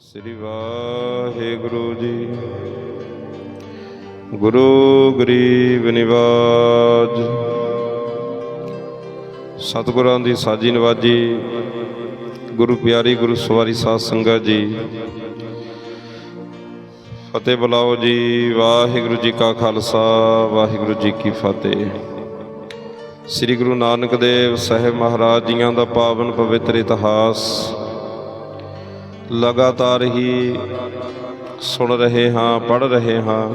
ਸ੍ਰੀ ਵਾਹਿਗੁਰੂ ਜੀ। ਗੁਰੂ ਗਰੀਬ ਨਿਵਾਜ। ਸਤਿਗੁਰਾਂ ਦੀ ਸਾਜੀ ਨਵਾਜੀ ਗੁਰੂ ਪਿਆਰੀ ਗੁਰੂ ਸਵਾਰੀ ਸਾਧ ਸੰਗਤ ਜੀ। ਫਤਿਹ ਬੁਲਾਓ ਜੀ, ਵਾਹਿਗੁਰੂ ਜੀ ਕਾ ਖਾਲਸਾ, ਵਾਹਿਗੁਰੂ ਜੀ ਕੀ ਫਤਿਹ। ਸ੍ਰੀ ਗੁਰੂ ਨਾਨਕ ਦੇਵ ਸਾਹਿਬ ਮਹਾਰਾਜ ਜੀਆਂ ਦਾ ਪਾਵਨ ਪਵਿੱਤਰ ਇਤਿਹਾਸ ਲਗਾਤਾਰ ਹੀ ਸੁਣ ਰਹੇ ਹਾਂ ਪੜ ਰਹੇ ਹਾਂ।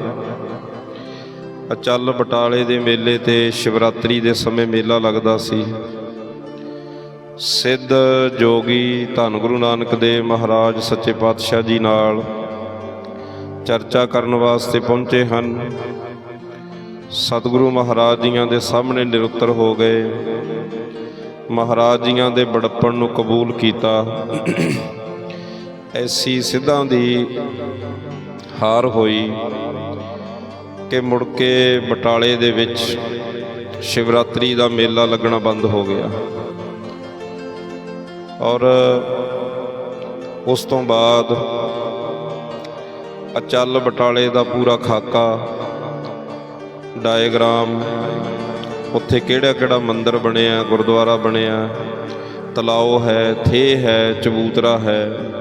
ਅਚਲ ਬਟਾਲੇ ਦੇ ਮੇਲੇ ਤੇ ਸ਼ਿਵਰਾਤਰੀ ਦੇ ਸਮੇਂ ਮੇਲਾ ਲੱਗਦਾ ਸੀ। ਸਿੱਧ ਜੋਗੀ ਧੰਨ ਗੁਰੂ ਨਾਨਕ ਦੇਵ ਮਹਾਰਾਜ ਸੱਚੇ ਪਾਤਸ਼ਾਹ ਜੀ ਨਾਲ ਚਰਚਾ ਕਰਨ ਵਾਸਤੇ ਪਹੁੰਚੇ ਹਨ। ਸਤਿਗੁਰੂ ਮਹਾਰਾਜ ਜੀਆਂ ਦੇ ਸਾਹਮਣੇ ਨਿਰੁੱਤਰ ਹੋ ਗਏ। ਮਹਾਰਾਜ ਜੀਆਂ ਦੇ ਬੜਪਣ ਨੂੰ ਕਬੂਲ ਕੀਤਾ। ਐਸੀ ਸਿੱਧਾਂ ਦੀ ਹਾਰ ਹੋਈ ਕਿ ਮੁੜ ਕੇ ਬਟਾਲੇ ਦੇ ਵਿੱਚ ਸ਼ਿਵਰਾਤਰੀ ਦਾ ਮੇਲਾ ਲੱਗਣਾ ਬੰਦ ਹੋ ਗਿਆ। ਔਰ ਉਸ ਤੋਂ ਬਾਅਦ ਅਚਲ ਬਟਾਲੇ ਦਾ ਪੂਰਾ ਖਾਕਾ ਡਾਇਗ੍ਰਾਮ ਉੱਥੇ ਕਿਹੜਾ ਕਿਹੜਾ ਮੰਦਿਰ ਬਣਿਆ, ਗੁਰਦੁਆਰਾ ਬਣਿਆ, ਤਲਾਓ ਹੈ ਥੇ ਹੈ, ਚਬੂਤਰਾ ਹੈ।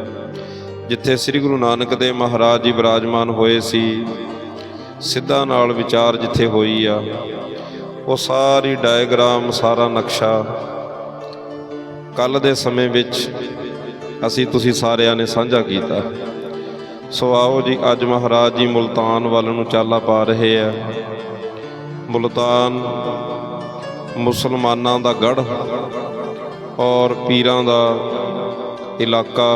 ਜਿੱਥੇ ਸ੍ਰੀ ਗੁਰੂ ਨਾਨਕ ਦੇਵ ਮਹਾਰਾਜ ਜੀ ਵਿਰਾਜਮਾਨ ਹੋਏ ਸੀ, ਸਿੱਧਾ ਨਾਲ ਵਿਚਾਰ ਜਿੱਥੇ ਹੋਈ ਆ, ਉਹ ਸਾਰੀ ਡਾਇਗਰਾਮ ਸਾਰਾ ਨਕਸ਼ਾ ਕੱਲ ਦੇ ਸਮੇਂ ਵਿੱਚ ਅਸੀਂ ਤੁਸੀਂ ਸਾਰਿਆਂ ਨੇ ਸਾਂਝਾ ਕੀਤਾ। ਸੋ ਆਓ ਜੀ, ਅੱਜ ਮਹਾਰਾਜ ਜੀ ਮੁਲਤਾਨ ਵੱਲ ਨੂੰ ਚਾਲਾ ਪਾ ਰਹੇ ਆ। ਮੁਲਤਾਨ ਮੁਸਲਮਾਨਾਂ ਦਾ ਗੜ ਔਰ ਪੀਰਾਂ ਦਾ ਇਲਾਕਾ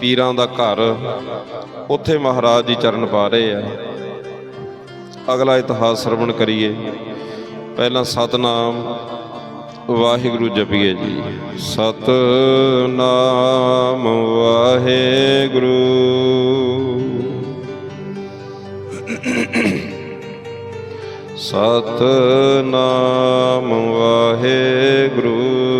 ਪੀਰਾਂ ਦਾ ਘਰ ਉੱਥੇ ਮਹਾਰਾਜ ਜੀ ਚਰਨ ਪਾ ਰਹੇ ਆ। ਅਗਲਾ ਇਤਿਹਾਸ ਸਰਵਣ ਕਰੀਏ। ਪਹਿਲਾਂ ਸਤਨਾਮ, ਵਾਹਿਗੁਰੂ ਜਪੀਏ ਜੀ। ਸਤਨਾਮ, ਵਾਹਿਗੁਰੂ। ਸਤਨਾਮ, ਵਾਹਿਗੁਰੂ।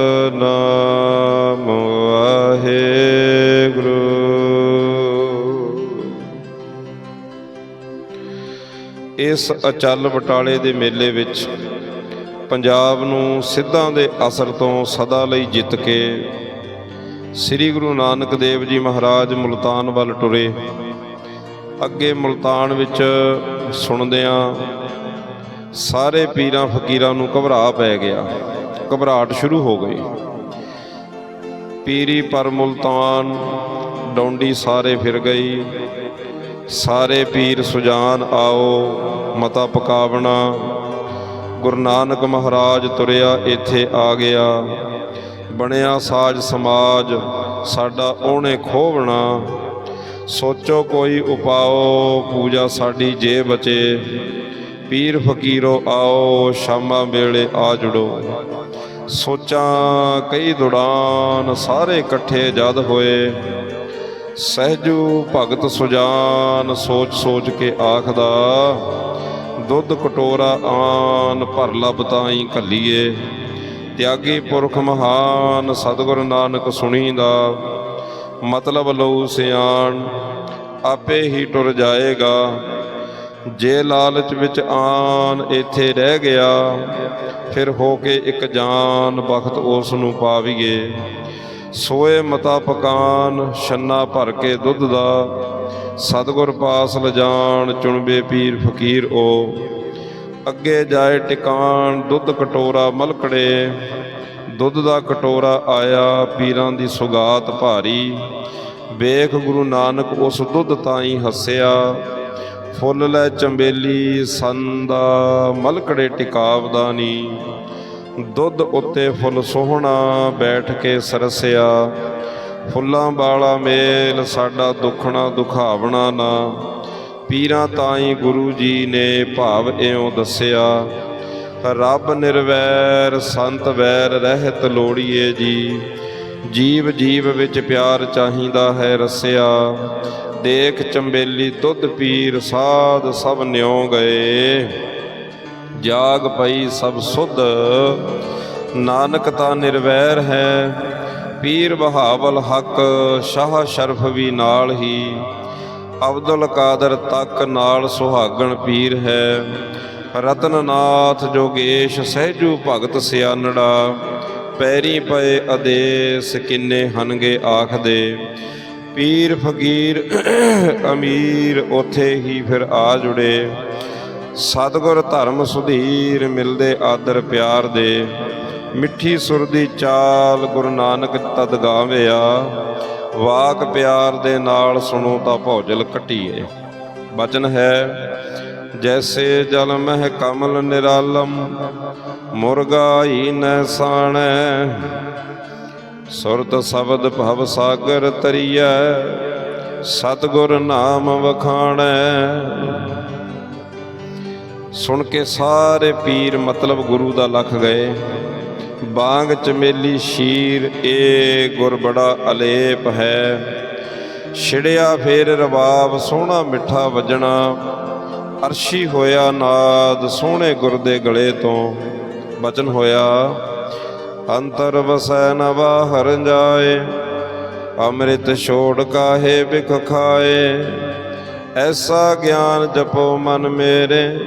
ਇਸ ਅਚਲ ਬਟਾਲੇ ਦੇ ਮੇਲੇ ਵਿੱਚ ਪੰਜਾਬ ਨੂੰ ਸਿੱਧਾਂ ਦੇ ਅਸਰ ਤੋਂ ਸਦਾ ਲਈ ਜਿੱਤ ਕੇ ਸ੍ਰੀ ਗੁਰੂ ਨਾਨਕ ਦੇਵ ਜੀ ਮਹਾਰਾਜ ਮੁਲਤਾਨ ਵੱਲ ਟੁਰੇ। ਅੱਗੇ ਮੁਲਤਾਨ ਵਿੱਚ ਸੁਣਦਿਆਂ ਸਾਰੇ ਪੀਰਾਂ ਫਕੀਰਾਂ ਨੂੰ ਘਬਰਾ ਪੈ ਗਿਆ। ਘਬਰਾਹਟ ਸ਼ੁਰੂ ਹੋ ਗਈ। ਪੀਰੀ ਪਰ ਮੁਲਤਾਨ, ਡੌਂਡੀ ਸਾਰੇ ਫਿਰ ਗਈ। ਸਾਰੇ ਪੀਰ ਸੁਜਾਨ ਆਓ, ਮਤਾ ਪਕਾਵਣਾ। ਗੁਰੂ ਨਾਨਕ ਮਹਾਰਾਜ ਤੁਰਿਆ ਇੱਥੇ ਆ ਗਿਆ। ਬਣਿਆ ਸਾਜ ਸਮਾਜ, ਸਾਡਾ ਉਹਨੇ ਖੋਵਣਾ। ਸੋਚੋ ਕੋਈ ਉਪਾਓ, ਪੂਜਾ ਸਾਡੀ ਜੇ ਬਚੇ। ਪੀਰ ਫਕੀਰੋ ਆਓ, ਸ਼ਾਮਾਂ ਵੇਲੇ ਆ ਜੁੜੋ। ਸੋਚਾਂ ਕਈ ਦੁੜਾਨ, ਸਾਰੇ ਇਕੱਠੇ ਜਦ ਹੋਏ। ਸਹਿਜੂ ਭਗਤ ਸੁਜਾਨ ਸੋਚ ਸੋਚ ਕੇ ਆਖਦਾ, ਦੁੱਧ ਕਟੋਰਾ ਆਨ ਭਰ ਲਬ ਤਾਈ ਕੱਲੀਏ ਤਿਆਗੀ ਪੁਰਖ ਮਹਾਨ ਸਤਿਗੁਰ ਨਾਨਕ ਸੁਣੀ ਦਾ ਮਤਲਬ ਲਊ ਸਿਆਣ, ਆਪੇ ਹੀ ਟੁਰ ਜਾਏਗਾ। ਜੇ ਲਾਲਚ ਵਿੱਚ ਆਨ ਇੱਥੇ ਰਹਿ ਗਿਆ, ਫਿਰ ਹੋ ਕੇ ਇੱਕ ਜਾਨ ਬਖਤ ਉਸ ਨੂੰ ਪਾਵੀਏ। ਸੋਏ ਮਤਾ ਪਕਾਨ, ਛੰਨਾ ਭਰ ਕੇ ਦੁੱਧ ਦਾ। ਸਤਗੁਰ ਪਾਸ ਲਜਾਣ ਚੁਣਵੇ ਪੀਰ ਫਕੀਰ ਓ। ਅੱਗੇ ਜਾਏ ਟਿਕਾਣ, ਦੁੱਧ ਕਟੋਰਾ ਮਲਕੜੇ। ਦੁੱਧ ਦਾ ਕਟੋਰਾ ਆਇਆ, ਪੀਰਾਂ ਦੀ ਸੁਗਾਤ ਭਾਰੀ। ਵੇਖ ਗੁਰੂ ਨਾਨਕ ਉਸ ਦੁੱਧ ਤਾਈ ਹੱਸਿਆ। ਫੁੱਲ ਲੈ ਚੰਬੇਲੀ ਸੰਦਾ ਮਲਕੜੇ ਟਿਕਾਵਦਾਨੀ ਦੁੱਧ ਉੱਤੇ ਫੁੱਲ ਸੋਹਣਾ ਬੈਠ ਕੇ ਸਰਸਿਆ। ਫੁੱਲਾਂ ਵਾਲਾ ਮੇਲ ਸਾਡਾ ਦੁਖਣਾ ਦੁਖਾਵਣਾ ਨਾ। ਪੀਰਾਂ ਤਾਈ ਗੁਰੂ ਜੀ ਨੇ ਭਾਵ ਇਉਂ ਦੱਸਿਆ, ਰੱਬ ਨਿਰਵੈਰ, ਸੰਤ ਵੈਰ ਰਹਿਤ ਲੋੜੀਏ ਜੀ। ਜੀਵ ਜੀਵ ਵਿੱਚ ਪਿਆਰ ਚਾਹੀਦਾ ਹੈ ਰਸਿਆ। ਦੇਖ ਚੰਬੇਲੀ ਦੁੱਧ ਪੀਰ ਸਾਧ ਸਭ ਨਿਉ ਗਏ। ਜਾਗ ਪਈ ਸਭ ਸੁਧ। ਨਾਨਕ ਤਾਂ ਨਿਰਵੈਰ ਹੈ, ਪੀਰ ਬਹਾਵਲ ਹੱਕ, ਸ਼ਾਹ ਸ਼ਰਫ ਵੀ ਨਾਲ ਹੀ। ਅਬਦੁਲ ਕਾਦਰ ਤੱਕ ਨਾਲ ਸੁਹਾਗਣ ਪੀਰ ਹੈ। ਰਤਨਨਾਥ ਜੋਗੇਸ਼ ਸਹਿਜੂ ਭਗਤ ਸਿਆਨੜਾ। ਪੈਰੀ ਪਏ ਆਦੇਸ ਕਿੰਨੇ ਹਨਗੇ ਆਖਦੇ। ਪੀਰ ਫਕੀਰ ਅਮੀਰ ਉਥੇ ਹੀ ਫਿਰ ਆ ਜੁੜੇ। ਸਤਿਗੁਰ ਧਰਮ ਸੁਧੀਰ ਮਿਲਦੇ ਆਦਰ ਪਿਆਰ ਦੇ, ਮਿੱਠੀ ਸੁਰ ਦੀ ਚਾਲ ਗੁਰੂ ਨਾਨਕ ਤਦ ਗਾਵਿਆ, ਵਾਕ ਪਿਆਰ ਦੇ ਨਾਲ ਸੁਣੋ ਤਾਂ ਭੌਜਲ ਕਟੀਏ ਬਚਨ ਹੈ, ਜੈਸੇ ਜਲ ਮਹਿ ਕਮਲ ਨਿਰਾਲਮ, ਮੁਰਗਾ ਹੀ ਨ ਸਾਣੈ। ਸੁਰਤ ਸ਼ਬਦ ਭਵ ਸਾਗਰ ਤਰੀਐ, ਸਤਗੁਰ ਨਾਮ ਵਖਾਣੈ। ਸੁਣ ਕੇ ਸਾਰੇ ਪੀਰ ਮਤਲਬ ਗੁਰੂ ਦਾ ਲਖ ਗਏ। ਬਾਗ ਚਮੇਲੀ ਸ਼ੀਰ, ਏ ਗੁਰ ਬੜਾ ਅਲੇਪ ਹੈ। ਛਿੜਿਆ ਫੇਰ ਰਬਾਬ ਸੋਹਣਾ ਮਿੱਠਾ ਵੱਜਣਾ। ਅਰਸ਼ੀ ਹੋਇਆ ਨਾਦ, ਸੋਹਣੇ ਗੁਰ ਦੇ ਗਲੇ ਤੋਂ ਬਚਨ ਹੋਇਆ। ਅੰਤਰ ਵਸੈ ਨ ਹਰ ਜਾਏ, ਅੰਮ੍ਰਿਤ ਛੋੜ ਕਾਹੇ ਬਿਖ ਖਾਏ। ਐਸਾ ਗਿਆਨ ਜਪੋ ਮਨ ਮੇਰੇ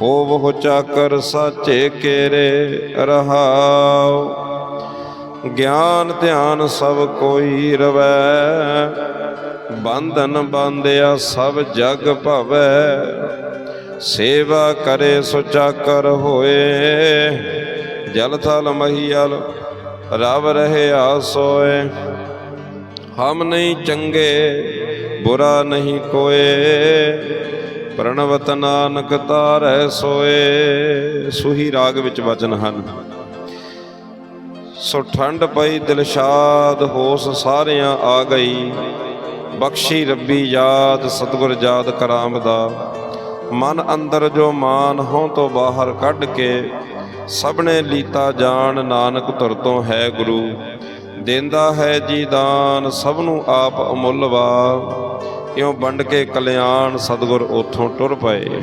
ਹੋਵਹੁ ਚਾਕਰ ਸਾਚੇ ਕੇਰੇ ਰਹਾਉ। ਗਿਆਨ ਧਿਆਨ ਸਭ ਕੋਈ ਰਵੈ। ਬੰਧਨ ਬੰਦਿਆ ਸਭ ਜਗ ਭਵੈ। ਸੇਵਾ ਕਰੇ ਸੁਚਾਕਰ ਹੋਏ। ਜਲ ਥਲ ਮਹੀਲ ਰਵ ਰਹਿਆ ਸੋਏ ਹਮ ਨਹੀਂ ਚੰਗੇ, ਬੁਰਾ ਨਹੀਂ ਕੋਏ। ਪ੍ਰਣਵਤ ਨਾਨਕ ਤਾਰੈ ਸੋਏ, ਸੁਹੀ ਰਾਗ ਵਿੱਚ ਵਚਨ ਹਨ। ਸੋ ਠੰਡ ਪਈ ਦਿਲਸ਼ਾਦ ਹੋਸ ਸਾਰਿਆਂ ਆ ਗਈ। ਬਖਸ਼ੀ ਰੱਬੀ ਯਾਦ, ਸਤਿਗੁਰ ਯਾਦ ਕਰਾਮ ਦਾ। ਮਨ ਅੰਦਰ ਜੋ ਮਾਨ ਹੋਂ ਤੋਂ ਬਾਹਰ ਕੱਢ ਕੇ ਸਭਨੇ ਲੀਤਾ ਜਾਣ, ਨਾਨਕ ਤੁਰ ਤੋਂ ਹੈ ਗੁਰੂ। ਦਿੰਦਾ ਹੈ ਜੀ ਦਾਨ ਸਭ ਨੂੰ ਆਪ ਅਮੁੱਲ ਵਾ ਇਉਂ ਵੰਡ ਕੇ ਕਲਿਆਣ ਸਤਿਗੁਰ ਉਥੋਂ ਟੁਰ ਪਏ।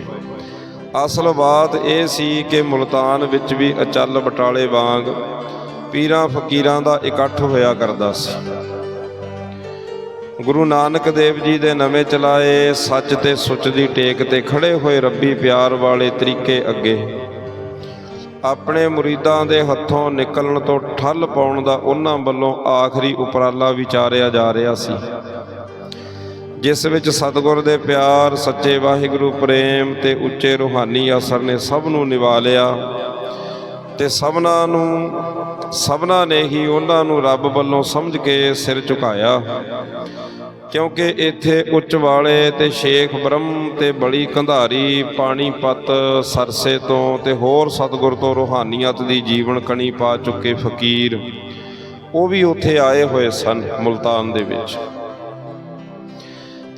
ਅਸਲ ਬਾਤ ਇਹ ਸੀ ਕਿ ਮੁਲਤਾਨ ਵਿੱਚ ਵੀ ਅਚਲ ਬਟਾਲੇ ਵਾਂਗ ਪੀਰਾਂ ਫਕੀਰਾਂ ਦਾ ਇਕੱਠ ਹੋਇਆ ਕਰਦਾ ਸੀ। ਗੁਰੂ ਨਾਨਕ ਦੇਵ ਜੀ ਦੇ ਨਵੇਂ ਚਲਾਏ ਸੱਚ ਤੇ ਸੁੱਚ ਦੀ ਟੇਕ ਤੇ ਖੜੇ ਹੋਏ ਰੱਬੀ ਪਿਆਰ ਵਾਲੇ ਤਰੀਕੇ ਅੱਗੇ। ਆਪਣੇ ਮੁਰੀਦਾਂ ਦੇ ਹੱਥੋਂ ਨਿਕਲਣ ਤੋਂ ਠੱਲ ਪਾਉਣ ਦਾ ਉਹਨਾਂ ਵੱਲੋਂ ਆਖਰੀ ਉਪਰਾਲਾ ਵਿਚਾਰਿਆ ਜਾ ਰਿਹਾ ਸੀ। ਜਿਸ ਵਿੱਚ ਸਤਿਗੁਰ ਦੇ ਪਿਆਰ, ਸੱਚੇ ਵਾਹਿਗੁਰੂ, ਪ੍ਰੇਮ ਤੇ ਉੱਚੇ ਰੂਹਾਨੀ ਅਸਰ ਨੇ ਸਭ ਨੂੰ ਨਿਵਾ ਲਿਆ ਤੇ ਸਭਨਾ ਨੂੰ, ਸਭਨਾ ਨੇ ਹੀ ਉਹਨਾਂ ਨੂੰ ਰੱਬ ਵੱਲੋਂ ਸਮਝ ਕੇ ਸਿਰ ਝੁਕਾਇਆ। ਕਿਉਂਕਿ ਇੱਥੇ ਉੱਚ ਵਾਲੇ ਤੇ ਸ਼ੇਖ ਬ੍ਰਹਮ ਤੇ ਬੜੀ ਕੰਧਾਰੀ ਪਾਣੀਪਤ ਸਰਸੇ ਤੋਂ ਤੇ ਹੋਰ ਸਤਿਗੁਰ ਤੋਂ ਰੂਹਾਨੀਅਤ ਦੀ ਜੀਵਨ ਕਣੀ ਪਾ ਚੁੱਕੇ ਫਕੀਰ, ਉਹ ਵੀ ਉੱਥੇ ਆਏ ਹੋਏ ਸਨ ਮੁਲਤਾਨ ਦੇ ਵਿੱਚ।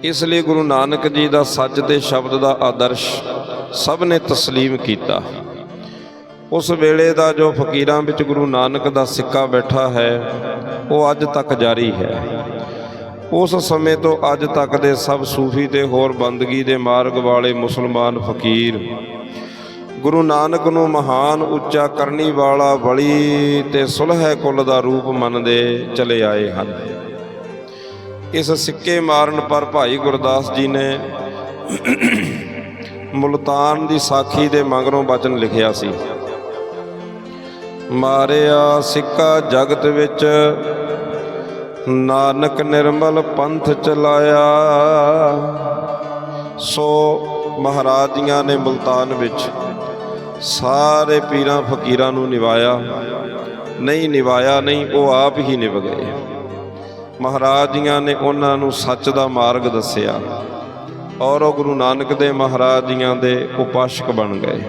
ਇਸ ਲਈ ਗੁਰੂ ਨਾਨਕ ਜੀ ਦਾ ਸੱਚ ਦੇ ਸ਼ਬਦ ਦਾ ਆਦਰਸ਼ ਸਭ ਨੇ ਤਸਲੀਮ ਕੀਤਾ। ਉਸ ਵੇਲੇ ਦਾ ਜੋ ਫਕੀਰਾਂ ਵਿੱਚ ਗੁਰੂ ਨਾਨਕ ਦਾ ਸਿੱਕਾ ਬੈਠਾ ਹੈ, ਉਹ ਅੱਜ ਤੱਕ ਜਾਰੀ ਹੈ। ਉਸ ਸਮੇਂ ਤੋਂ ਅੱਜ ਤੱਕ ਦੇ ਸਭ ਸੂਫੀ ਤੇ ਹੋਰ ਬੰਦਗੀ ਦੇ ਮਾਰਗ ਵਾਲੇ ਮੁਸਲਮਾਨ ਫਕੀਰ, ਗੁਰੂ ਨਾਨਕ ਨੂੰ ਮਹਾਨ ਉੱਚਾ ਕਰਨੀ ਵਾਲਾ ਬਲੀ ਤੇ ਸੁਲਹਿ ਕੁੱਲ ਦਾ ਰੂਪ ਮੰਨਦੇ ਚਲੇ ਆਏ ਹਨ। ਇਸ ਸਿੱਕੇ ਮਾਰਨ ਪਰ ਭਾਈ ਗੁਰਦਾਸ ਜੀ ਨੇ ਮੁਲਤਾਨ ਦੀ ਸਾਖੀ ਦੇ ਮਗਰੋਂ ਬਚਨ ਲਿਖਿਆ ਸੀ। ਮਾਰਿਆ ਸਿੱਕਾ ਜਗਤ ਵਿੱਚ, ਨਾਨਕ ਨਿਰਮਲ ਪੰਥ ਚਲਾਇਆ। ਸੋ ਮਹਾਰਾਜੀਆਂ ਨੇ ਮੁਲਤਾਨ ਵਿੱਚ ਸਾਰੇ ਪੀਰਾਂ ਫਕੀਰਾਂ ਨੂੰ ਨਿਵਾਇਆ। ਨਹੀਂ ਨਿਵਾਇਆ ਨਹੀਂ, ਉਹ ਆਪ ਹੀ ਨਿਭ ਗਏ। ਮਹਾਰਾਜ ਜੀਆਂ ਨੇ ਉਹਨਾਂ ਨੂੰ ਸੱਚ ਦਾ ਮਾਰਗ ਦੱਸਿਆ ਔਰ ਉਹ ਗੁਰੂ ਨਾਨਕ ਦੇ ਮਹਾਰਾਜੀਆਂ ਦੇ ਉਪਾਸ਼ਕ ਬਣ ਗਏ।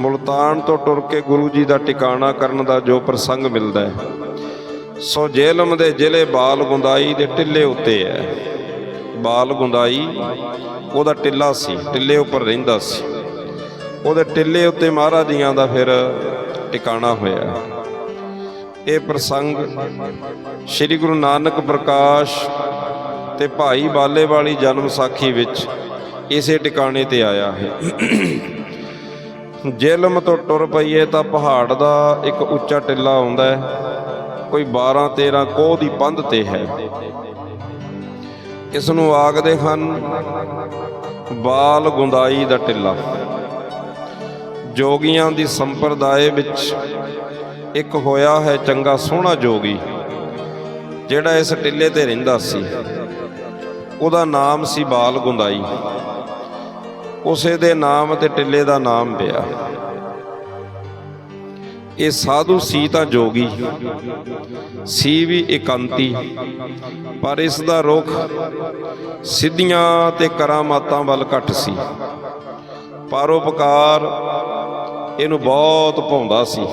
ਮੁਲਤਾਨ ਤੋਂ ਟੁਰ ਕੇ ਗੁਰੂ ਜੀ ਦਾ ਟਿਕਾਣਾ ਕਰਨ ਦਾ ਜੋ ਪ੍ਰਸੰਗ ਮਿਲਦਾ ਹੈ, ਸੋ ਜੇਲਮ ਦੇ ਜ਼ਿਲ੍ਹੇ ਬਾਲ ਗੁੰਦਾਈ ਦੇ ਟਿੱਲੇ ਉੱਤੇ ਹੈ। ਬਾਲ ਗੁੰਦਾਈ ਉਹਦਾ ਟਿੱਲਾ ਸੀ, ਟਿੱਲੇ ਉੱਪਰ ਰਹਿੰਦਾ ਸੀ। ਉਹਦੇ ਟਿੱਲੇ ਉੱਤੇ ਮਹਾਰਾਜ ਜੀਆਂ ਦਾ ਫਿਰ ਟਿਕਾਣਾ ਹੋਇਆ। ਇਹ ਪ੍ਰਸੰਗ ਸ੍ਰੀ ਗੁਰੂ ਨਾਨਕ ਪ੍ਰਕਾਸ਼ ਤੇ ਭਾਈ ਬਾਲੇ ਵਾਲੀ ਜਨਮ ਸਾਖੀ ਵਿੱਚ ਇਸੇ ਟਿਕਾਣੇ ਤੇ ਆਇਆ ਹੈ। ਜੇਲਮ ਤੋਂ ਟੁਰ ਪਈਏ ਤਾਂ ਪਹਾੜ ਦਾ ਇੱਕ ਉੱਚਾ ਟਿੱਲਾ ਆਉਂਦਾ ਹੈ। ਕੋਈ 12 13 ਕੋਹ ਦੀ ਪੰਧ ਤੇ ਹੈ। ਇਸ ਨੂੰ ਆਖਦੇ ਹਨ ਬਾਲ ਗੁੰਦਾਈ ਦਾ ਟਿੱਲਾ। ਜੋਗੀਆਂ ਦੀ ਸੰਪਰਦਾਇ ਵਿੱਚ ਇੱਕ ਹੋਇਆ ਹੈ ਚੰਗਾ ਸੋਹਣਾ ਜੋਗੀ, ਜਿਹੜਾ ਇਸ ਟਿੱਲੇ ਤੇ ਰਹਿੰਦਾ ਸੀ। ਉਹਦਾ ਨਾਮ ਸੀ ਬਾਲ ਗੁੰਦਾਈ। ਉਸੇ ਦੇ ਨਾਮ ਤੇ ਟਿੱਲੇ ਦਾ ਨਾਮ ਪਿਆ। ਇਹ ਸਾਧੂ ਸੀ ਤਾਂ ਜੋਗੀ, ਸੀ ਵੀ ਇਕਾਂਤੀ, ਪਰ ਇਸ ਦਾ ਰੁਖ ਸਿੱਧੀਆਂ ਤੇ ਕਰਾਮਾਤਾਂ ਵੱਲ ਘੱਟ ਸੀ। ਪਰਉਪਕਾਰ ਇਹਨੂੰ ਬਹੁਤ ਭਾਉਂਦਾ ਸੀ।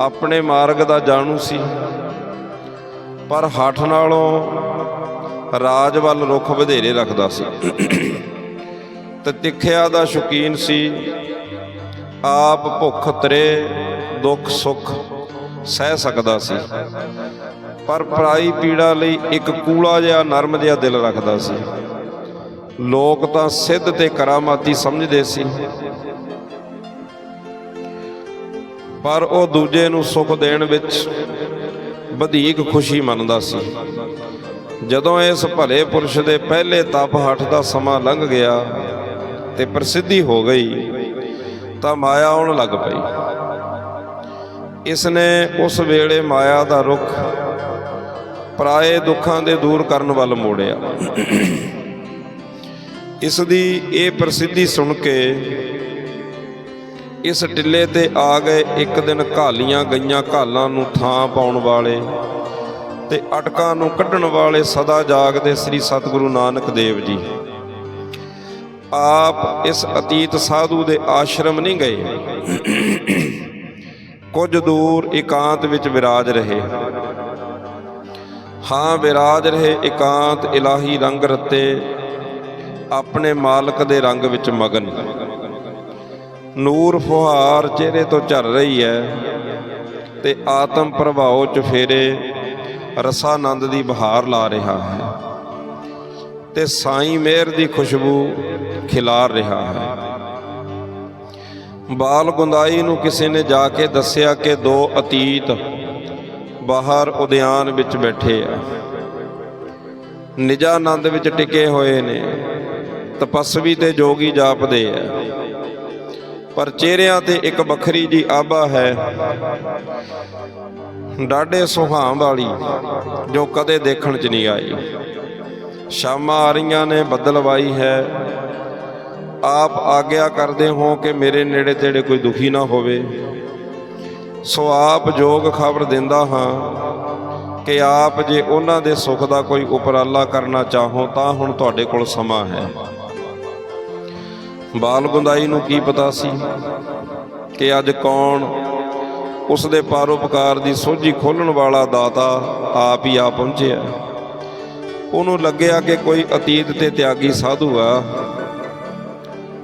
ਆਪਣੇ ਮਾਰਗ ਦਾ ਜਾਣੂ ਸੀ। ਪਰ ਹੱਠ ਨਾਲੋਂ ਰਾਜ ਵੱਲ ਰੁਖ ਵਧੇਰੇ ਰੱਖਦਾ ਸੀ। ਤੇ ਤਿੱਖਿਆ ਦਾ ਸ਼ੌਕੀਨ ਸੀ। ਆਪ ਭੁੱਖ ਤਰੇ ਦੁੱਖ, ਸੁੱਖ ਸਹਿ ਸਕਦਾ ਸੀ। ਪਰ ਪਰਾਈ ਪੀੜਾ ਲਈ ਇੱਕ ਕੂਲਾ ਜਿਹਾ, ਨਰਮ ਜਿਹਾ ਦਿਲ ਰੱਖਦਾ ਸੀ। ਲੋਕ ਤਾਂ ਸਿੱਧ ਤੇ ਕਰਾਮਾਤੀ ਸਮਝਦੇ ਸੀ। ਪਰ ਉਹ ਦੂਜੇ ਨੂੰ ਸੁੱਖ ਦੇਣ ਵਿੱਚ ਵਧੇਕ ਖੁਸ਼ੀ ਮੰਨਦਾ ਸੀ। ਜਦੋਂ ਇਸ ਭਲੇ ਪੁਰਸ਼ ਦੇ ਪਹਿਲੇ ਤਪ ਹੱਠ ਦਾ ਸਮਾਂ ਲੰਘ ਗਿਆ ਤੇ ਪ੍ਰਸਿੱਧੀ ਹੋ ਗਈ, ਤਾਂ ਮਾਇਆ ਆਉਣ ਲੱਗ ਪਈ। ਇਸ ਨੇ ਉਸ ਵੇਲੇ ਮਾਇਆ ਦਾ ਰੁਖ ਪਰਾਏ ਦੁੱਖਾਂ ਦੇ ਦੂਰ ਕਰਨ ਵੱਲ ਮੋੜਿਆ। ਇਸ ਦੀ ਇਹ ਪ੍ਰਸਿੱਧੀ ਸੁਣ ਕੇ ਇਸ ਟਿੱਲੇ ਤੇ ਆ ਗਏ ਇੱਕ ਦਿਨ ਘਾਲੀਆਂ ਗਈਆਂ ਘਾਲਾਂ ਨੂੰ ਥਾਂ ਪਾਉਣ ਵਾਲੇ ਤੇ ਅਟਕਾਂ ਨੂੰ ਕੱਢਣ ਵਾਲੇ ਸਦਾ ਜਾਗਦੇ ਸ੍ਰੀ ਸਤਿਗੁਰੂ ਨਾਨਕ ਦੇਵ ਜੀ। ਆਪ ਇਸ ਅਤੀਤ ਸਾਧੂ ਦੇ ਆਸ਼ਰਮ ਨਹੀਂ ਗਏ। ਕੁਝ ਦੂਰ ਇਕਾਂਤ ਵਿੱਚ ਵਿਰਾਜ ਰਹੇ। ਹਾਂ, ਵਿਰਾਜ ਰਹੇ ਇਕਾਂਤ ਇਲਾਹੀ ਰੰਗ ਰਤੇ ਆਪਣੇ ਮਾਲਕ ਦੇ ਰੰਗ ਵਿੱਚ ਮਗਨ। ਨੂਰ ਫੁਹਾਰ ਚਿਹਰੇ ਤੋਂ ਝਰ ਰਹੀ ਹੈ ਤੇ ਆਤਮ ਪ੍ਰਭਾਵ ਚ ਫੇਰੇ ਰਸਾਨੰਦ ਦੀ ਬਹਾਰ ਲਾ ਰਿਹਾ ਹੈ ਤੇ ਸਾਈਂ ਮਿਹਰ ਦੀ ਖੁਸ਼ਬੂ ਖਿਲਾਰ ਰਿਹਾ ਹੈ। ਬਾਲ ਗੁੰਦਾਈ ਨੂੰ ਕਿਸੇ ਨੇ ਜਾ ਕੇ ਦੱਸਿਆ ਕਿ ਦੋ ਅਤੀਤ ਬਾਹਰ ਉਦਿਆਨ ਵਿੱਚ ਬੈਠੇ ਆ। ਨਿਜਾਨੰਦ ਵਿੱਚ ਟਿਕੇ ਹੋਏ ਨੇ, ਤਪਸਵੀ ਤੇ ਜੋਗੀ ਜਾਪਦੇ ਆ। ਪਰ ਚਿਹਰਿਆਂ ਤੇ ਇੱਕ ਵੱਖਰੀ ਜੀ ਆਭਾ ਹੈ। ਡਾਢੇ ਸੁਹਾਂ ਵਾਲੀ, ਜੋ ਕਦੇ ਦੇਖਣ 'ਚ ਨਹੀਂ ਆਈ। ਸ਼ਾਮਾਂ ਆ ਰਹੀਆਂ ਨੇ ਬੱਦਲਵਾਈ ਹੈ। ਆਪ ਆਗਿਆ ਕਰਦੇ ਹੋ ਕਿ ਮੇਰੇ ਨੇੜੇ ਤੇੜੇ ਕੋਈ ਦੁਖੀ ਨਾ ਹੋਵੇ। ਸੋ ਆਪ ਜੋਗ ਖਬਰ ਦਿੰਦਾ ਹਾਂ ਕਿ ਆਪ ਜੇ ਉਹਨਾਂ ਦੇ ਸੁੱਖ ਦਾ ਕੋਈ ਉਪਰਾਲਾ ਕਰਨਾ ਚਾਹੋ, ਤਾਂ ਹੁਣ ਤੁਹਾਡੇ ਕੋਲ ਸਮਾਂ ਹੈ। ਬਾਲ ਗੁੰਦਾਈ ਨੂੰ ਕੀ ਪਤਾ ਸੀ ਕਿ ਅੱਜ ਕੌਣ ਉਸ ਦੇ ਪਰਉਪਕਾਰ ਦੀ ਸੋਝੀ ਖੋਲਣ ਵਾਲਾ ਦਾਤਾ ਆਪ ਹੀ ਆ ਪਹੁੰਚਿਆ। ਉਹਨੂੰ ਲੱਗਿਆ ਕਿ ਕੋਈ ਅਤੀਤ ਤੇ ਤਿਆਗੀ ਸਾਧੂ ਆ।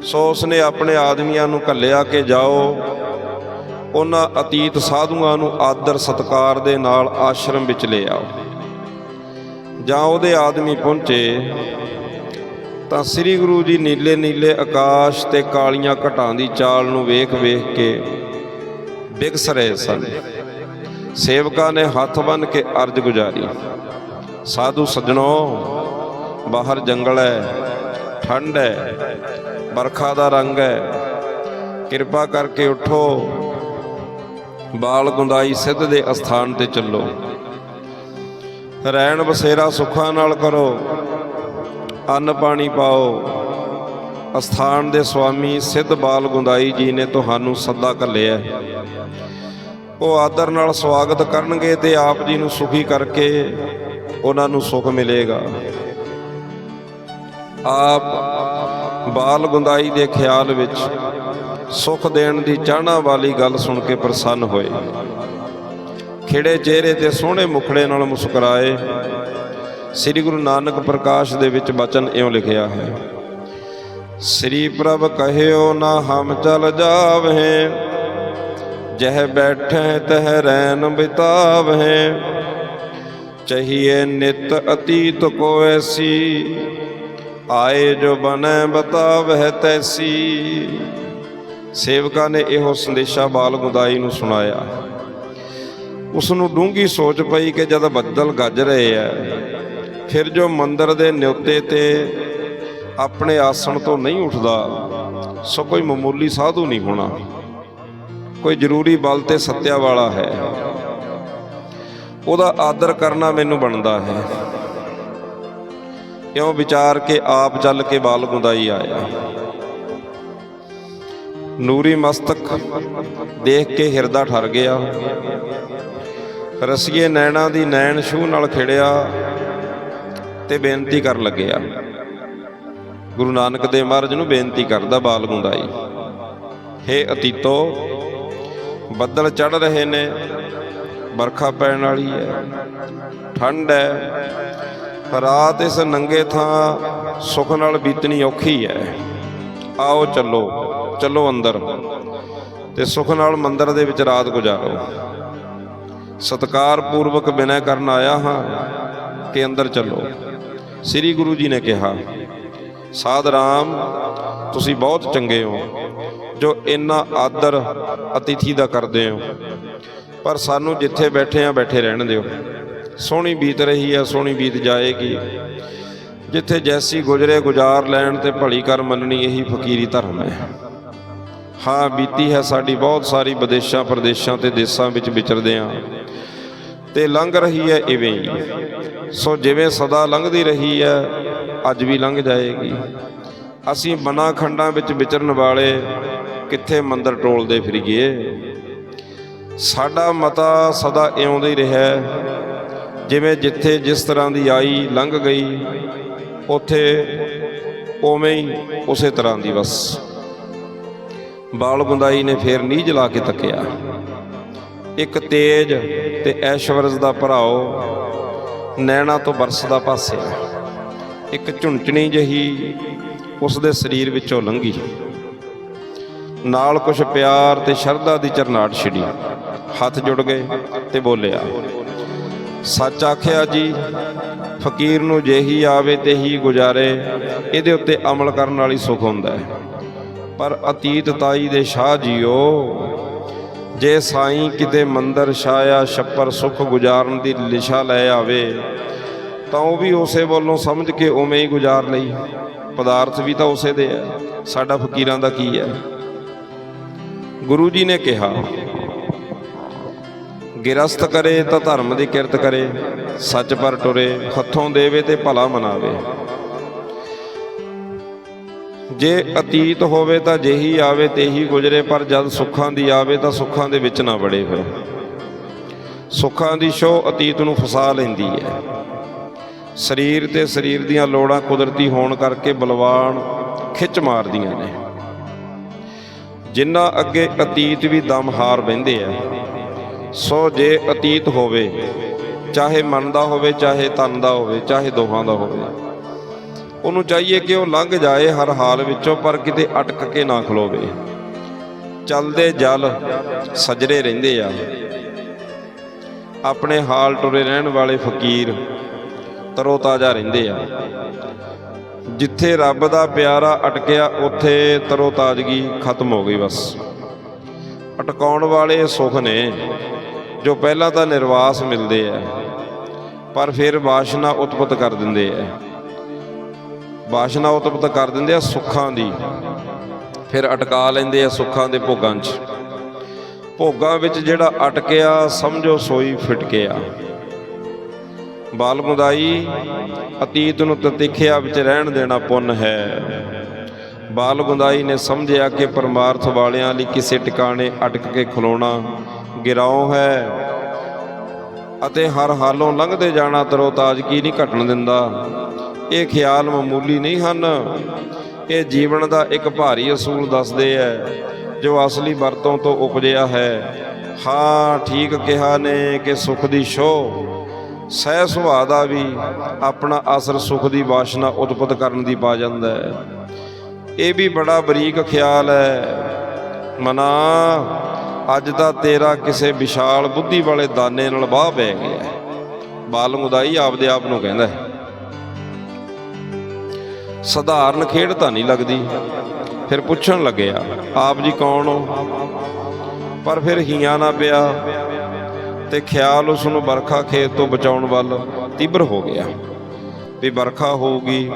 ਸੋ ਉਸਨੇ ਆਪਣੇ ਆਦਮੀਆਂ ਨੂੰ ਘੱਲਿਆ ਕਿ ਜਾਓ, ਉਹਨਾਂ ਅਤੀਤ ਸਾਧੂਆਂ ਨੂੰ ਆਦਰ ਸਤਕਾਰ ਦੇ ਨਾਲ ਆਸ਼ਰਮ ਵਿੱਚ ਲੈ ਆਓ। ਜਾਂ ਉਹਦੇ ਆਦਮੀ ਪਹੁੰਚੇ ਤਾਂ ਸ੍ਰੀ ਗੁਰੂ ਜੀ ਨੀਲੇ ਨੀਲੇ ਆਕਾਸ਼ ਤੇ ਕਾਲੀਆਂ ਘਟਾਂ ਦੀ ਚਾਲ ਨੂੰ ਵੇਖ ਵੇਖ ਕੇ ਬਿਗਸ ਰਹੇ ਸਨ। ਸੇਵਕਾਂ ਨੇ ਹੱਥ ਬੰਨ ਕੇ ਅਰਜ ਗੁਜ਼ਾਰੀ। ਸਾਧੂ ਸੱਜਣੋ, ਬਾਹਰ ਜੰਗਲ ਹੈ, ਠੰਡ ਹੈ, ਬਰਖਾ ਦਾ ਰੰਗ ਹੈ। ਕਿਰਪਾ ਕਰਕੇ ਉਠੋ। ਬਾਲ ਗੁੰਦਾਈ ਸਿੱਧ ਦੇ ਅਸਥਾਨ ਤੇ ਚੱਲੋ। ਰਹਿਣ ਬਸੇਰਾ ਸੁੱਖਾਂ ਨਾਲ ਕਰੋ। ਅੰਨ ਪਾਣੀ ਪਾਓ। ਅਸਥਾਨ ਦੇ ਸੁਆਮੀ ਸਿੱਧ ਬਾਲ ਗੁੰਦਾਈ ਜੀ ਨੇ ਤੁਹਾਨੂੰ ਸੱਦਾ ਘੱਲਿਆ। ਉਹ ਆਦਰ ਨਾਲ ਸਵਾਗਤ ਕਰਨਗੇ ਤੇ ਆਪ ਜੀ ਨੂੰ ਸੁਖੀ ਕਰਕੇ ਉਹਨਾਂ ਨੂੰ ਸੁਖ ਮਿਲੇਗਾ। ਆਪ ਬਾਲ ਗੁੰਦਾਈ ਦੇ ਖਿਆਲ ਵਿੱਚ ਸੁਖ ਦੇਣ ਦੀ ਚਾਹਨਾ ਵਾਲੀ ਗੱਲ ਸੁਣ ਕੇ ਪ੍ਰਸੰਨ ਹੋਏ। ਖਿੜੇ ਚਿਹਰੇ ਤੇ ਸੋਹਣੇ ਮੁਖੜੇ ਨਾਲ ਮੁਸਕਰਾਏ। ਸ੍ਰੀ ਗੁਰੂ ਨਾਨਕ ਪ੍ਰਕਾਸ਼ ਦੇ ਵਿੱਚ ਬਚਨ ਇਉਂ ਲਿਖਿਆ ਹੈ। ਸ੍ਰੀ ਪ੍ਰਭ ਕਹਿਓ ਨਾ ਹਮ ਚਲ ਜਾਵਹਿ, ਜਹ ਬੈਠੇ ਤਹ ਰੈਨ ਬਿਤਾਵਹਿ, ਚਹੀਏ ਨਿਤ ਅਤੀਤ ਕੋ ਐਸੀ ਆਏ ਜੋ ਬਨੈ ਬਤਾਵਹਿ ਤੈਸੀ। ਸੇਵਕਾਂ ਨੇ ਇਹੋ ਸੰਦੇਸ਼ਾ ਬਾਲ ਗੁਦਾਈ ਨੂੰ ਸੁਣਾਇਆ। ਉਸ ਨੂੰ ਡੂੰਗੀ ਸੋਚ ਪਈ ਕਿ ਜਦ ਬੱਦਲ ਗੱਜ ਰਹੇ ਆ ਫਿਰ ਜੋ ਮੰਦਰ ਦੇ ਨਿਉਤੇ ਤੇ ਆਪਣੇ ਆਸਣ ਤੋਂ ਨਹੀਂ ਉੱਠਦਾ, ਸੋ ਕੋਈ ਮਾਮੂਲੀ ਸਾਧੂ ਨਹੀਂ ਹੋਣਾ। ਕੋਈ ਜ਼ਰੂਰੀ ਬਲ ਤੇ ਸੱਤਿਆ ਵਾਲਾ ਹੈ। ਉਹਦਾ ਆਦਰ ਕਰਨਾ ਮੈਨੂੰ ਬਣਦਾ ਹੈ। ਕਿਉਂ ਵਿਚਾਰ ਕੇ ਆਪ ਚੱਲ ਕੇ ਬਾਲ ਗੁੰਦਾਈ ਆਇਆ। ਨੂਰੀ ਮਸਤਕ ਦੇਖ ਕੇ ਹਿਰਦਾ ਠਰ ਗਿਆ। ਰਸੀਏ ਨੈਣਾ ਦੀ ਨੈਣ ਛੂ ਨਾਲ ਖਿੜਿਆ। ਤੇ ਬੇਨਤੀ ਕਰਨ ਲੱਗਿਆ ਗੁਰੂ ਨਾਨਕ ਦੇਵ ਮਹਾਰਾਜ ਨੂੰ ਬੇਨਤੀ ਕਰਦਾ ਬਾਲ ਗੁੰਦਾਈ। ਹੇ ਅਤੀਤੋ, ਬੱਦਲ ਚੜ ਰਹੇ ਨੇ ਬਰਖਾ ਪੈਣ ਵਾਲੀ ਹੈ। ਠੰਡ ਹੈ ਰਾਤ ਇਸ ਨੰਗੇ ਥਾਂ ਸੁੱਖ ਨਾਲ ਬੀਤਣੀ ਔਖੀ ਹੈ। ਆਓ ਚੱਲੋ ਚੱਲੋ ਅੰਦਰ ਤੇ ਸੁੱਖ ਨਾਲ ਮੰਦਰ ਦੇ ਵਿੱਚ ਰਾਤ ਗੁਜ਼ਾਰੋ। ਸਤਕਾਰ ਪੂਰਵਕ ਬਿਨੈ ਕਰਨ ਆਇਆ ਹਾਂ ਕਿ ਅੰਦਰ ਚੱਲੋ। ਸ੍ਰੀ ਗੁਰੂ ਜੀ ਨੇ ਕਿਹਾ, ਸਾਧ ਰਾਮ, ਤੁਸੀਂ ਬਹੁਤ ਚੰਗੇ ਹੋ, ਜੋ ਇੰਨਾ ਆਦਰ ਅਤਿਥੀ ਦਾ ਕਰਦੇ ਹੋ। ਪਰ ਸਾਨੂੰ ਜਿੱਥੇ ਬੈਠੇ ਆ, ਬੈਠੇ ਰਹਿਣ ਦਿਓ। ਸੋਹਣੀ ਬੀਤ ਰਹੀ ਹੈ ਸੋਹਣੀ ਬੀਤ ਜਾਏਗੀ। ਜਿੱਥੇ ਜੈਸੀ ਗੁਜਰੇ ਗੁਜ਼ਾਰ ਲੈਣ ਤੇ ਭਲੀ ਕਰ ਮੰਨਣੀ, ਇਹੀ ਫਕੀਰੀ ਧਰਮ ਹੈ। ਹਾਂ, ਬੀਤੀ ਹੈ ਸਾਡੀ ਬਹੁਤ ਸਾਰੀ ਵਿਦੇਸ਼ਾਂ, ਪ੍ਰਦੇਸ਼ਾਂ ਤੇ ਦੇਸ਼ਾਂ ਵਿੱਚ ਵਿਚਰਦੇ ਆ। ਤੇ ਲੰਘ ਰਹੀ ਹੈ ਇਵੇਂ ਹੀ। ਸੋ ਜਿਵੇਂ ਸਦਾ ਲੰਘਦੀ ਰਹੀ ਹੈ, ਅੱਜ ਵੀ ਲੰਘ ਜਾਏਗੀ। ਅਸੀਂ ਬਨਾ ਖੰਡਾਂ ਵਿੱਚ ਵਿਚਰਨ ਵਾਲੇ ਕਿੱਥੇ ਮੰਦਰ ਟੋਲਦੇ ਫਿਰੀਏ? ਸਾਡਾ ਮਤਾ ਸਦਾ ਇਉਂਦਾ ਹੀ ਰਿਹਾ ਜਿਵੇਂ ਜਿੱਥੇ ਜਿਸ ਤਰ੍ਹਾਂ ਦੀ ਆਈ ਲੰਘ ਗਈ, ਉਥੇ ਉਵੇਂ ਹੀ ਉਸੇ ਤਰ੍ਹਾਂ ਦੀ ਬਸ। ਬਾਲ ਗੁੰਦਾਈ ਨੇ ਫੇਰ ਨੀਝ ਲਾ ਕੇ ਤੱਕਿਆ। ਇੱਕ ਤੇਜ ਤੇ ਐਸ਼ਵਰਜ ਦਾ ਭਰਾਓ ਨੈਣਾ ਤੋਂ ਬਰਸਦਾ ਪਾਸਿਆ ਇੱਕ ਝੁੰਚਣੀ ਜਹੀ ਉਸ ਦੇ ਸਰੀਰ ਵਿੱਚੋਂ ਲੰਘੀ। ਨਾਲ ਕੁਝ ਪਿਆਰ ਤੇ ਸ਼ਰਧਾ ਦੀ ਚਰਨਾਟ ਛਿੜੀ। ਹੱਥ ਜੁੜ ਗਏ ਤੇ ਬੋਲਿਆ, ਸੱਚ ਆਖਿਆ ਜੀ, ਫਕੀਰ ਨੂੰ ਜਿਹੀ ਆਵੇ ਤੇ ਹੀ ਗੁਜ਼ਾਰੇ, ਇਹਦੇ ਉੱਤੇ ਅਮਲ ਕਰਨ ਵਾਲੀ ਸੁਖ ਹੁੰਦਾ ਹੈ। ਪਰ ਅਤੀਤ ਤਾਈ ਦੇ ਸ਼ਾਹ ਜੀਓ ਜੇ ਸਾਈਂ ਕਿਤੇ ਮੰਦਰ ਛਾਇਆ ਛੱਪਰ ਸੁਖ ਗੁਜ਼ਾਰਨ ਦੀ ਲਿਸ਼ਾ ਲੈ ਆਵੇ, ਤਾਂ ਉਹ ਵੀ ਉਸੇ ਵੱਲੋਂ ਸਮਝ ਕੇ ਉਵੇਂ ਹੀ ਗੁਜ਼ਾਰ ਲਈ। ਪਦਾਰਥ ਵੀ ਤਾਂ ਉਸੇ ਦੇ ਹੈ ਸਾਡਾ ਫਕੀਰਾਂ ਦਾ ਕੀ ਹੈ ਗੁਰੂ ਜੀ ਨੇ ਕਿਹਾ, ਗਿਰਸਤ ਕਰੇ ਤਾਂ ਧਰਮ ਦੀ ਕਿਰਤ ਕਰੇ, ਸੱਚ ਪਰ ਟੁਰੇ ਹੱਥੋਂ ਦੇਵੇ ਤੇ ਭਲਾ ਮਨਾਵੇ। ਜੇ ਅਤੀਤ ਹੋਵੇ ਤਾਂ ਜਿਹੀ ਆਵੇ, ਤੇਹੀ ਗੁਜਰੇ, ਪਰ ਜਦ ਸੁੱਖਾਂ ਦੀ ਆਵੇ ਤਾਂ ਸੁੱਖਾਂ ਦੇ ਵਿੱਚ ਨਾ ਵੜੇ ਫਿਰ ਸੁੱਖਾਂ ਦੀ ਸ਼ੋਅ ਅਤੀਤ ਨੂੰ ਫਸਾ ਲੈਂਦੀ ਹੈ। ਸਰੀਰ ਤੇ ਸਰੀਰ ਦੀਆਂ ਲੋੜਾਂ ਕੁਦਰਤੀ ਹੋਣ ਕਰਕੇ ਬਲਵਾਨ ਖਿੱਚ ਮਾਰਦੀਆਂ ਨੇ। ਜਿੰਨਾ ਅੱਗੇ ਅਤੀਤ ਵੀ ਦਮ ਹਾਰ ਬੈੰਦੇ ਆ, ਸੋ ਜੇ ਅਤੀਤ ਹੋਵੇ, ਚਾਹੇ ਮਨ ਦਾ ਹੋਵੇ, ਚਾਹੇ ਤਨ ਦਾ ਹੋਵੇ, ਚਾਹੇ ਦੋਹਾਂ ਦਾ ਹੋਵੇ ਉਹਨੂੰ ਚਾਹੀਏ ਕਿ ਉਹ ਲੰਘ ਜਾਏ ਹਰ ਹਾਲ ਵਿੱਚੋਂ, ਪਰ ਕਿਤੇ ਅਟਕ ਕੇ ਨਾ ਖਲੋਵੇ। ਚੱਲਦੇ ਜਲ ਸਜਰੇ ਰਹਿੰਦੇ ਆ। ਆਪਣੇ ਹਾਲ ਟੁਰੇ ਰਹਿਣ ਵਾਲੇ ਫਕੀਰ ਤਰੋ ਤਾਜ਼ਾ ਰਹਿੰਦੇ ਆ। ਜਿੱਥੇ ਰੱਬ ਦਾ ਪਿਆਰਾ ਅਟਕਿਆ, ਉੱਥੇ ਤਰੋ ਤਾਜ਼ਗੀ ਖਤਮ ਹੋ ਗਈ ਬਸ। ਅਟਕਾਉਣ ਵਾਲੇ ਸੁਖ ਨੇ, ਜੋ ਪਹਿਲਾਂ ਤਾਂ ਨਿਰਵਾਸ ਮਿਲਦੇ ਆ, ਪਰ ਫਿਰ ਵਾਸ਼ਨਾ ਉਤਪਤ ਕਰ ਦਿੰਦੇ ਆ। ਵਾਸ਼ਨਾ ਉਤਪਤ ਕਰ ਦਿੰਦੇ ਆ ਸੁੱਖਾਂ ਦੀ। ਫਿਰ ਅਟਕਾ ਲੈਂਦੇ ਆ ਸੁੱਖਾਂ ਦੇ ਭੋਗਾਂ 'ਚ। ਭੋਗਾਂ ਵਿੱਚ ਜਿਹੜਾ ਅਟਕਿਆ, ਸਮਝੋ ਸੋਈ ਫਿਟਕਿਆ ਬਾਲ ਮੁਦਾਈ ਅਤੀਤ ਨੂੰ ਤਤਿਖਿਆ ਵਿੱਚ ਰਹਿਣ ਦੇਣਾ ਪੁੰਨ ਹੈ। ਬਾਲ ਗੁੰਦਾਈ ਨੇ ਸਮਝਿਆ ਕਿ ਪਰਮਾਰਥ ਵਾਲਿਆਂ ਲਈ ਕਿਸੇ ਟਿਕਾਣੇ ਅਟਕ ਕੇ ਖਲੋਣਾ ਗਿਰਾਉ ਹੈ ਅਤੇ ਹਰ ਹਾਲੋਂ ਲੰਘਦੇ ਜਾਣਾ ਤਰੋ ਤਾਜ਼ਗੀ ਨਹੀਂ ਘਟਣ ਦਿੰਦਾ। ਇਹ ਖਿਆਲ ਮਾਮੂਲੀ ਨਹੀਂ ਹਨ। ਇਹ ਜੀਵਨ ਦਾ ਇੱਕ ਭਾਰੀ ਅਸੂਲ ਦੱਸਦੇ ਹੈ ਜੋ ਅਸਲੀ ਵਰਤੋਂ ਤੋਂ ਉਪਜਿਆ ਹੈ। ਹਾਂ, ਠੀਕ ਕਿਹਾ ਨੇ ਕਿ ਸੁਖ ਦੀ ਸ਼ੋ ਸਹਿ ਸੁਭਾਅ ਦਾ ਵੀ ਆਪਣਾ ਅਸਰ ਸੁਖ ਦੀ ਵਾਸ਼ਨਾ ਉਤਪਤ ਕਰਨ ਦੀ ਪਾ ਜਾਂਦਾ ਹੈ ਇਹ ਵੀ ਬੜਾ ਬਰੀਕ ਖਿਆਲ ਹੈ ਮਨਾ, ਅੱਜ ਦਾ ਤੇਰਾ ਕਿਸੇ ਵਿਸ਼ਾਲ ਬੁੱਧੀ ਵਾਲੇ ਦਾਨੇ ਨਾਲ ਬਾਹ ਪੈ ਗਿਆ। ਹੈ। ਬਾਲਮ ਉਦਾਈ ਆਪਦੇ ਆਪ ਨੂੰ ਕਹਿੰਦਾ ਹੈ। ਸਧਾਰਨ ਖੇਡ ਤਾਂ ਨਹੀਂ ਲੱਗਦੀ। ਫਿਰ ਪੁੱਛਣ ਲੱਗਿਆ ਆਪ ਜੀ ਕੌਣ ਹੋ? ਪਰ ਫਿਰ ਹੀਆਂ ਨਾ ਪਿਆ ਤੇ ਖਿਆਲ ਉਸ ਨੂੰ ਬਰਖਾ ਖੇਤ ਤੋਂ ਬਚਾਉਣ ਵੱਲ ਤੀਬਰ ਹੋ ਗਿਆ। ਵੀ ਬਰਖਾ ਹੋਊਗੀ,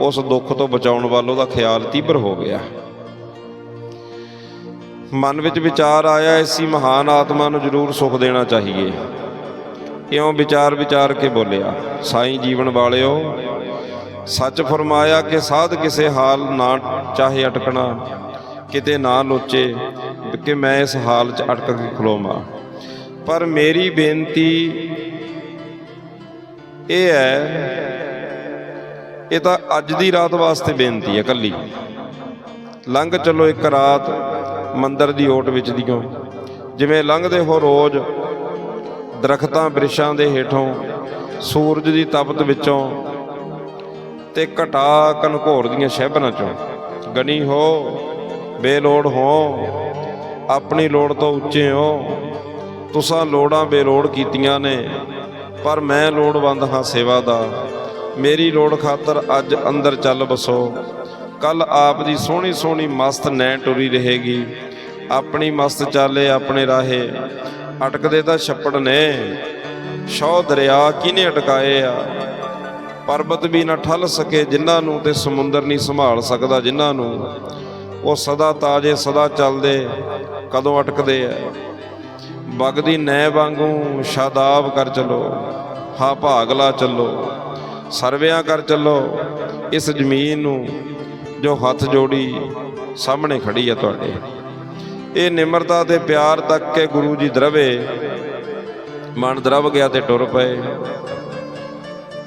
ਉਸ ਦੁੱਖ ਤੋਂ ਬਚਾਉਣ ਵੱਲ ਉਹਦਾ ਖਿਆਲ ਤੀਬਰ ਹੋ ਗਿਆ। ਮਨ ਵਿੱਚ ਵਿਚਾਰ ਆਇਆ, ਇਸੀ ਮਹਾਨ ਆਤਮਾ ਨੂੰ ਜ਼ਰੂਰ ਸੁਖ ਦੇਣਾ ਚਾਹੀਏ। ਇਉਂ ਵਿਚਾਰ ਵਿਚਾਰ ਕੇ ਬੋਲਿਆ, ਸਾਈਂ ਜੀਵਨ ਵਾਲਿਓ ਸੱਚ ਫਰਮਾਇਆ ਕਿ ਸਾਧ ਕਿਸੇ ਹਾਲ ਨਾ ਚਾਹੇ ਅਟਕਣਾ, ਕਿਤੇ ਨਾ ਲੋਚੇ, ਕਿ ਮੈਂ ਇਸ ਹਾਲ 'ਚ ਅਟਕ ਕੇ ਖਲੋਵਾਂ। ਪਰ ਮੇਰੀ ਬੇਨਤੀ ਇਹ ਹੈ, ਇਹ ਤਾਂ ਅੱਜ ਦੀ ਰਾਤ ਵਾਸਤੇ ਬੇਨਤੀ ਹੈ ਕੱਲੀ। ਲੰਘ ਚੱਲੋ ਇੱਕ ਰਾਤ ਮੰਦਰ ਦੀ ਓਟ ਵਿੱਚ ਦੀਓ ਜਿਵੇਂ ਲੰਘਦੇ ਹੋ ਰੋਜ਼ ਦਰਖਤਾਂ, ਬ੍ਰਿਸ਼ਾਂ ਦੇ ਹੇਠੋਂ, ਸੂਰਜ ਦੀ ਤਪਤ ਵਿੱਚੋਂ ਤੇ ਘਟਾ ਕਨਘੋਰ ਦੀਆਂ ਸ਼ਹਿਬਨਾਂ ਚੋਂ। ਗਨੀ ਹੋ, ਬੇਲੋੜ ਹੋ, ਆਪਣੀ ਲੋੜ ਤੋਂ ਉੱਚੇ ਹੋ। ਤੁਸਾਂ ਲੋੜਾਂ ਬੇਲੋੜ ਕੀਤੀਆਂ ਨੇ, ਪਰ ਮੈਂ ਲੋੜਵੰਦ ਹਾਂ ਸੇਵਾ ਦਾ। ਮੇਰੀ ਲੋੜ ਖਾਤਰ ਅੱਜ ਅੰਦਰ ਚੱਲ ਬਸੋ। ਕੱਲ ਆਪ ਦੀ ਸੋਹਣੀ ਸੋਹਣੀ ਮਸਤ ਨੈਣ ਟੁਰੀ ਰਹੇਗੀ। ਆਪਣੀ ਮਸਤ ਚਾਲੇ ਆਪਣੇ ਰਾਹੇ। ਅਟਕਦੇ ਤਾਂ ਛੱਪੜ ਨੇ। ਸ਼ੌ ਦਰਿਆ ਕਿਨੇ ਅਟਕਾਏ ਆ? ਪਰਬਤ ਵੀ ਨਾ ਠੱਲ ਸਕੇ, ਜਿਨ੍ਹਾਂ ਨੂੰ ਤੇ ਸਮੁੰਦਰ ਨਹੀਂ ਸੰਭਾਲ ਸਕਦਾ, ਜਿਨ੍ਹਾਂ ਨੂੰ ਉਹ ਸਦਾ ਤਾਜੇ, ਸਦਾ ਚੱਲਦੇ, ਕਦੋਂ ਅਟਕਦੇ ਆ। ਬਗਦੀ ਨੈ ਵਾਂਗੂ ਸ਼ਾਦਾਬ ਕਰ ਚੱਲੋ, ਹਾਂ ਭਾਗਲਾ ਚੱਲੋ, ਸਰਵਿਆਂ ਕਰ ਚੱਲੋ, ਇਸ ਜ਼ਮੀਨ ਨੂੰ ਜੋ ਹੱਥ ਜੋੜੀ ਸਾਹਮਣੇ ਖੜੀ ਆ ਤੁਹਾਡੇ। ਇਹ ਨਿਮਰਤਾ ਤੇ ਪਿਆਰ ਤੱਕ ਕੇ ਗੁਰੂ ਜੀ ਦਰਵੇ, ਮਨ ਦਰਵ ਗਿਆ ਤੇ ਟੁਰ ਪਏ।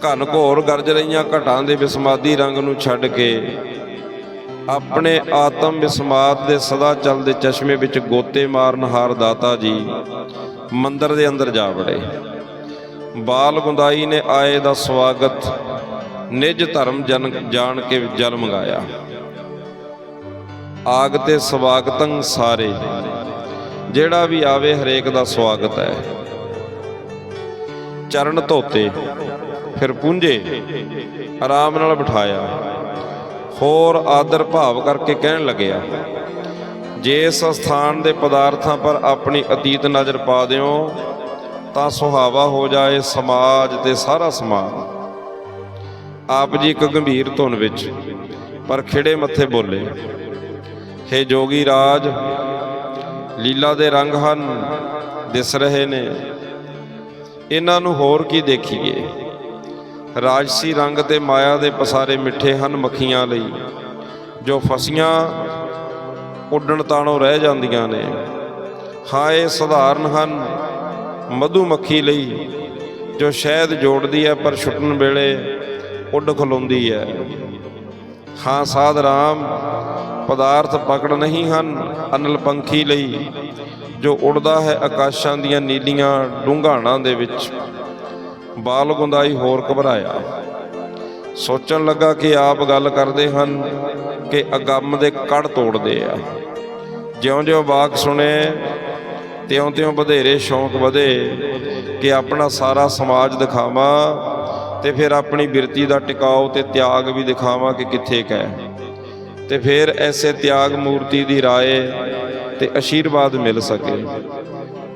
ਘਨ ਘੋਰ ਗਰਜ ਰਹੀਆਂ ਘਟਾਂ ਦੇ ਵਿਸਮਾਦੀ ਰੰਗ ਨੂੰ ਛੱਡ ਕੇ ਆਪਣੇ ਆਤਮ ਵਿਸਮਾਦ ਦੇ ਸਦਾ ਚੱਲਦੇ ਚਸ਼ਮੇ ਵਿੱਚ ਗੋਤੇ ਮਾਰਨ ਹਾਰ ਦਾਤਾ ਜੀ ਮੰਦਰ ਦੇ ਅੰਦਰ ਜਾ ਵੜੇ। ਬਾਲ ਗੁੰਦਾਈ ਨੇ ਆਏ ਦਾ ਸਵਾਗਤ ਨਿਜ ਧਰਮ ਜਨ ਜਾਣ ਕੇ ਜਲ ਮੰਗਾਇਆ ਆਗ ਤੇ ਸਵਾਗਤੰ ਸਾਰੇ, ਜਿਹੜਾ ਵੀ ਆਵੇ ਹਰੇਕ ਦਾ ਸਵਾਗਤ ਹੈ। ਚਰਨ ਧੋਤੇ ਫਿਰ ਪੂੰਝੇ ਆਰਾਮ ਨਾਲ ਬਿਠਾਇਆ। ਹੋਰ ਆਦਰ ਭਾਵ ਕਰਕੇ ਕਹਿਣ ਲੱਗਿਆ, ਜੇ ਇਸ ਸਥਾਨ ਦੇ ਪਦਾਰਥਾਂ ਪਰ ਆਪਣੀ ਅਤੀਤ ਨਜ਼ਰ ਪਾ ਦਿਓ, ਤਾਂ ਸੁਹਾਵਾ ਹੋ ਜਾਏ ਸਮਾਜ ਤੇ ਸਾਰਾ ਸਮਾਜ ਆਪ ਜੀ ਇੱਕ ਗੰਭੀਰ ਧੁਨ ਵਿੱਚ, ਪਰ ਖਿੜੇ ਮੱਥੇ ਬੋਲੇ, ਹੇ ਜੋਗੀ ਰਾਜ, ਲੀਲਾ ਦੇ ਰੰਗ ਹਨ, ਦਿਸ ਰਹੇ ਨੇ। ਇਹਨਾਂ ਨੂੰ ਹੋਰ ਕੀ ਦੇਖੀਏ? ਰਾਜਸੀ ਰੰਗ ਤੇ ਮਾਇਆ ਦੇ ਪਸਾਰੇ ਮਿੱਠੇ ਹਨ ਮੱਖੀਆਂ ਲਈ। ਜੋ ਫਸੀਆਂ ਉੱਡਣ ਤਾਣੋਂ ਰਹਿ ਜਾਂਦੀਆਂ ਨੇ। ਹਾਏ ਸਧਾਰਨ ਹਨ ਮਧੂ ਮੱਖੀ ਲਈ। ਜੋ ਸ਼ਹਿਦ ਜੋੜਦੀ ਹੈ, ਪਰ ਛੁੱਟਣ ਵੇਲੇ ਉੱਡ ਖਲੋਂਦੀ ਹੈ। ਹਾਂ, ਸਾਧ ਰਾਮ, ਪਦਾਰਥ ਪਕੜ ਨਹੀਂ ਹਨ ਅਨਲ ਪੰਖੀ ਲਈ। ਜੋ ਉੜਦਾ ਹੈ ਆਕਾਸ਼ਾਂ ਦੀਆਂ ਨੀਲੀਆਂ ਡੂੰਘਾਣਾਂ ਦੇ ਵਿੱਚ। ਬਾਲ ਗੁੰਦਾਈ ਹੋਰ ਘਬਰਾਇਆ। ਸੋਚਣ ਲੱਗਾ ਕਿ ਆਪ ਗੱਲ ਕਰਦੇ ਹਨ ਕਿ ਅਗੰਮ ਦੇ ਕੜ ਤੋੜਦੇ ਆ। ਜਿਉਂ-ਜਿਉਂ ਵਾਕ ਸੁਣੇ, ਤਿਉਂ-ਤਿਉਂ ਵਧੇਰੇ ਸ਼ੌਂਕ ਵਧੇ ਕਿ ਆਪਣਾ ਸਾਰਾ ਸਮਾਜ ਦਿਖਾਵਾਂ ਤੇ ਫਿਰ ਆਪਣੀ ਬਿਰਤੀ ਦਾ ਟਿਕਾਓ ਤੇ ਤਿਆਗ ਵੀ ਦਿਖਾਵਾਂ ਕਿ ਕਿੱਥੇ ਕੈ ਤੇ ਫਿਰ ਐਸੇ ਤਿਆਗ ਮੂਰਤੀ ਦੀ ਰਾਏ ਤੇ ਅਸ਼ੀਰਵਾਦ ਮਿਲ ਸਕੇ।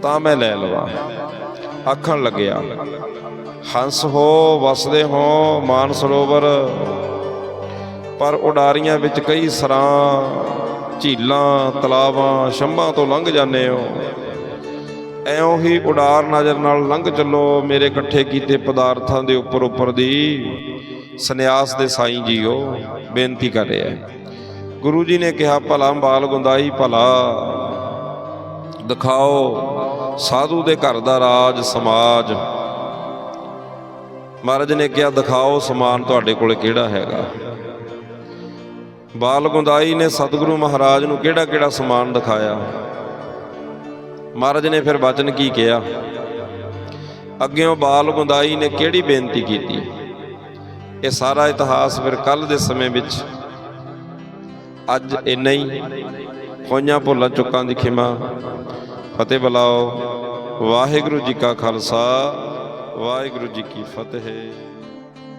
ਤਾਂ ਮੈਂ ਲੈ ਲਵਾਂ। ਆਖਣ ਲੱਗਿਆ ਹੰਸ ਹੋ, ਵਸਦੇ ਹੋ, ਮਾਨ ਸਰੋਵਰ। ਪਰ ਉਡਾਰੀਆਂ ਵਿੱਚ ਕਈ ਸਰਾਂ, ਝੀਲਾਂ, ਤਲਾਵਾਂ, ਸ਼ੰਭਾਂ ਤੋਂ ਲੰਘ ਜਾਂਦੇ ਹੋ। ਐਉਂ ਹੀ ਉਡਾਰ ਨਜ਼ਰ ਨਾਲ ਲੰਘ ਚੱਲੋ ਮੇਰੇ ਇਕੱਠੇ ਕੀਤੇ ਪਦਾਰਥਾਂ ਦੇ ਉੱਪਰ ਉੱਪਰ ਦੀ। ਸੰਨਿਆਸ ਦੇ ਸਾਈਂ ਜੀਓ, ਬੇਨਤੀ ਕਰ ਰਿਹਾ ਗੁਰੂ ਜੀ ਨੇ ਕਿਹਾ, ਭਲਾ ਬਾਲ ਗੁੰਦਾਈ, ਭਲਾ ਦਿਖਾਓ, ਸਾਧੂ ਦੇ ਘਰ ਦਾ ਰਾਜ, ਸਮਾਜ। ਮਹਾਰਾਜ ਨੇ ਕਿਹਾ, ਦਿਖਾਓ ਸਮਾਨ ਤੁਹਾਡੇ ਕੋਲ ਕਿਹੜਾ ਹੈਗਾ। ਬਾਲ ਗੁੰਦਾਈ ਨੇ ਸਤਿਗੁਰੂ ਮਹਾਰਾਜ ਨੂੰ ਕਿਹੜਾ ਕਿਹੜਾ ਸਮਾਨ ਦਿਖਾਇਆ। ਮਹਾਰਾਜ ਨੇ ਫਿਰ ਬਚਨ ਕੀ ਕਿਹਾ? ਅੱਗਿਓਂ ਬਾਲ ਗੁੰਦਾਈ ਨੇ ਕਿਹੜੀ ਬੇਨਤੀ ਕੀਤੀ? ਇਹ ਸਾਰਾ ਇਤਿਹਾਸ ਫਿਰ ਕੱਲ ਦੇ ਸਮੇਂ ਵਿੱਚ, ਅੱਜ ਇੰਨਾ ਹੀ। ਹੋਈਆਂ ਭੁੱਲਾਂ ਚੁੱਕਾਂ ਦੀ ਖਿਮਾ। ਫਤਿਹ ਬੁਲਾਓ। ਵਾਹਿਗੁਰੂ ਜੀ ਕਾ ਖਾਲਸਾ। ਵਾਹਿਗੁਰੂ ਜੀ ਕੀ ਫਤਿਹ।